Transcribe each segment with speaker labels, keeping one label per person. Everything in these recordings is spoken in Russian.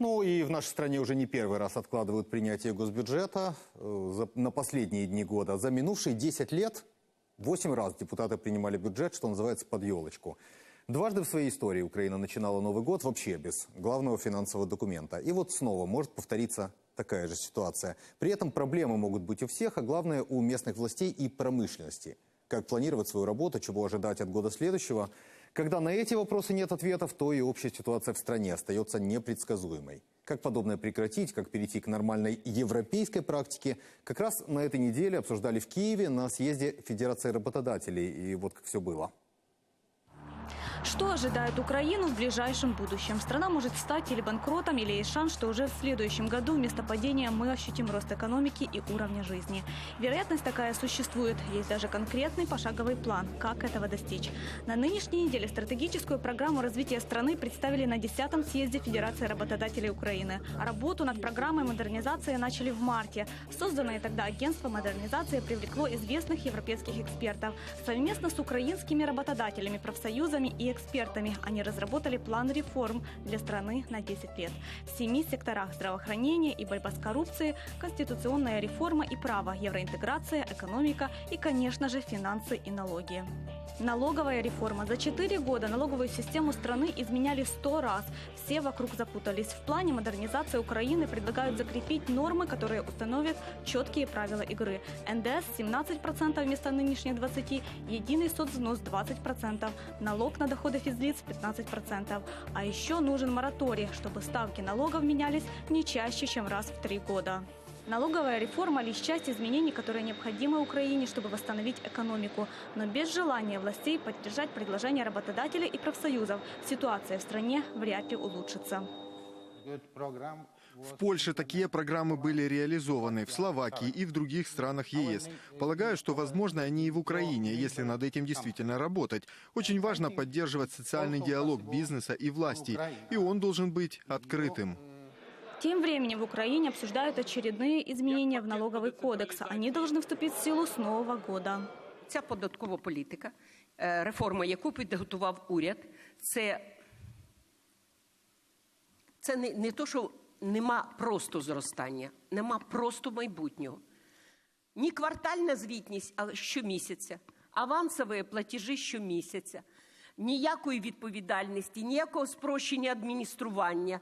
Speaker 1: Ну и в нашей стране уже не первый раз откладывают принятие госбюджета э, за- на последние дни года. За минувшие 10 лет 8 раз депутаты принимали бюджет, что называется, под елочку. Дважды в своей истории Украина начинала Новый год вообще без главного финансового документа. И вот снова может повториться такая же ситуация. При этом проблемы могут быть у всех, а главное у местных властей и промышленности. Как планировать свою работу, чего ожидать от года следующего. Когда на эти вопросы нет ответов, то и общая ситуация в стране остается непредсказуемой. Как подобное прекратить, как перейти к нормальной европейской практике, как раз на этой неделе обсуждали в Киеве на съезде Федерации работодателей. И вот как все было.
Speaker 2: Что ожидает Украину в ближайшем будущем? Страна может стать или банкротом, или есть шанс, что уже в следующем году вместо падения мы ощутим рост экономики и уровня жизни. Вероятность такая существует. Есть даже конкретный пошаговый план, как этого достичь. На нынешней неделе стратегическую программу развития страны представили на 10-м съезде Федерации работодателей Украины. Работу над программой модернизации начали в марте. Созданное тогда агентство модернизации привлекло известных европейских экспертов. Совместно с украинскими работодателями, профсоюзами и экспертами они разработали план реформ для страны на 10 лет. В семи секторах здравоохранения и борьба с коррупцией, конституционная реформа и право, евроинтеграция, экономика и, конечно же, финансы и налоги. Налоговая реформа. За 4 года налоговую систему страны изменяли 100 раз. Все вокруг запутались. В плане модернизации Украины предлагают закрепить нормы, которые установят четкие правила игры. НДС 17% вместо нынешних 20%, единый соцвзнос 20%, налог на доходы физлиц 15%. А еще нужен мораторий, чтобы ставки налогов менялись не чаще, чем раз в 3 года. Налоговая реформа – лишь часть изменений, которые необходимы Украине, чтобы восстановить экономику. Но без желания властей поддержать предложения работодателей и профсоюзов ситуация в стране вряд ли улучшится.
Speaker 3: В Польше такие программы были реализованы, в Словакии и в других странах ЕС. Полагаю, что возможно они и в Украине, если над этим действительно работать. Очень важно поддерживать социальный диалог бизнеса и власти, и он должен быть открытым.
Speaker 2: Тем временем в Украине обсуждают очередные изменения в налоговый кодекс. Они должны вступить в силу с нового года.
Speaker 4: Ця податкова політика, е, реформа, яку підготував уряд, це, це не, не то, що нема просто зростання, нема просто майбутнього. Ні квартальна звітність, але щомісяця, авансові платежі щомісяця, ніякої відповідальності, ніякого спрощення адміністрування.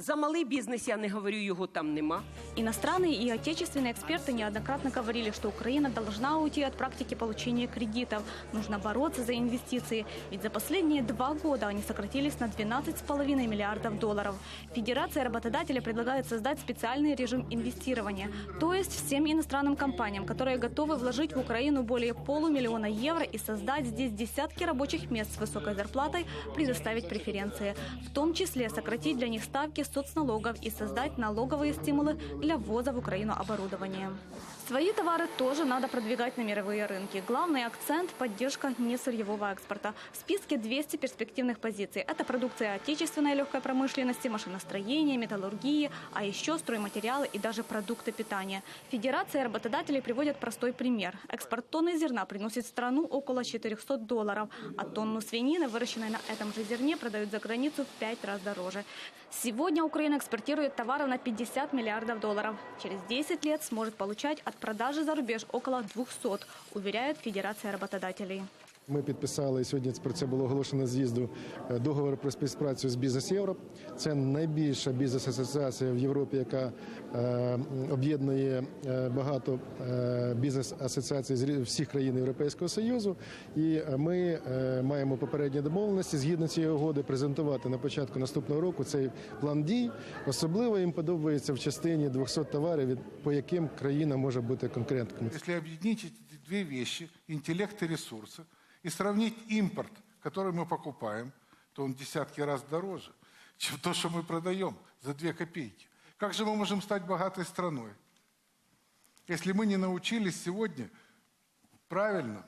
Speaker 4: За малий бізнес я не говорю, його там нема.
Speaker 2: Иностранные и отечественные эксперты неоднократно говорили, что Украина должна уйти от практики получения кредитов. Нужно бороться за инвестиции. Ведь за последние два года они сократились на 12,5 миллиардов долларов. Федерация работодателей предлагает создать специальный режим инвестирования. То есть всем иностранным компаниям, которые готовы вложить в Украину более полумиллиона евро и создать здесь десятки рабочих мест с высокой зарплатой, предоставить преференции. В том числе сократить для них ставки соцналогов и создать налоговые стимулы для ввоза в Украину оборудования. Свои товары тоже надо продвигать на мировые рынки. Главный акцент – поддержка несырьевого экспорта. В списке 200 перспективных позиций. Это продукция отечественной легкой промышленности, машиностроения, металлургии, а еще стройматериалы и даже продукты питания. Федерация работодателей приводит простой пример. Экспорт тонны зерна приносит страну около 400 долларов, а тонну свинины, выращенной на этом же зерне, продают за границу в 5 раз дороже. Сегодня Украина экспортирует товаров на 50 миллиардов долларов. Через 10 лет сможет получать от продажи за рубеж около 200, уверяет Федерация работодателей.
Speaker 5: Ми підписали сьогодні. Про це було оголошено з'їзду е, договор про співпрацю з бізнес Європ. Це найбільша бізнес-асоціація в Європі, яка е, об'єднує е, багато е, бізнес-асоціацій з рі- всіх країн Європейського союзу. І е, ми е, маємо попередні домовленості згідно цієї угоди презентувати на початку наступного року цей план дій. Особливо їм подобається в частині 200 товарів, від по яким країна може бути конкуренткою.
Speaker 6: Если объединить эти две вещи, интеллект и ресурсы, И сравнить импорт, который мы покупаем, то он в десятки раз дороже, чем то, что мы продаем за две копейки. Как же мы можем стать богатой страной, если мы не научились сегодня правильно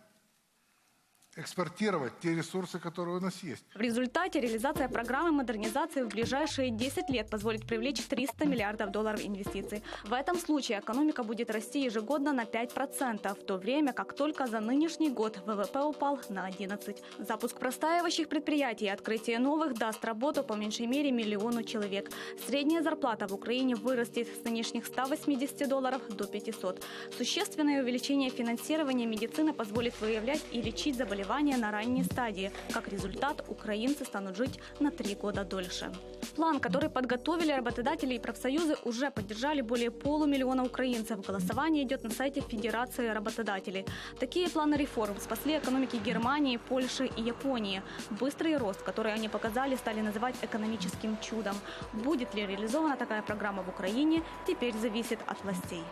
Speaker 6: экспортировать те ресурсы, которые у нас есть.
Speaker 2: В результате реализация программы модернизации в ближайшие 10 лет позволит привлечь 300 миллиардов долларов инвестиций. В этом случае экономика будет расти ежегодно на 5%, в то время как только за нынешний год ВВП упал на 11%. Запуск простаивающих предприятий и открытие новых даст работу по меньшей мере миллиону человек. Средняя зарплата в Украине вырастет с нынешних 180 долларов до 500. Существенное увеличение финансирования медицины позволит выявлять и лечить заболевания на ранней стадии. Как результат, украинцы станут жить на три года дольше. План, который подготовили работодатели и профсоюзы, уже поддержали более полумиллиона украинцев. Голосование идет на сайте Федерации работодателей. Такие планы реформ спасли экономики Германии, Польши и Японии. Быстрый рост, который они показали, стали называть экономическим чудом. Будет ли реализована такая программа в Украине, теперь зависит от властей.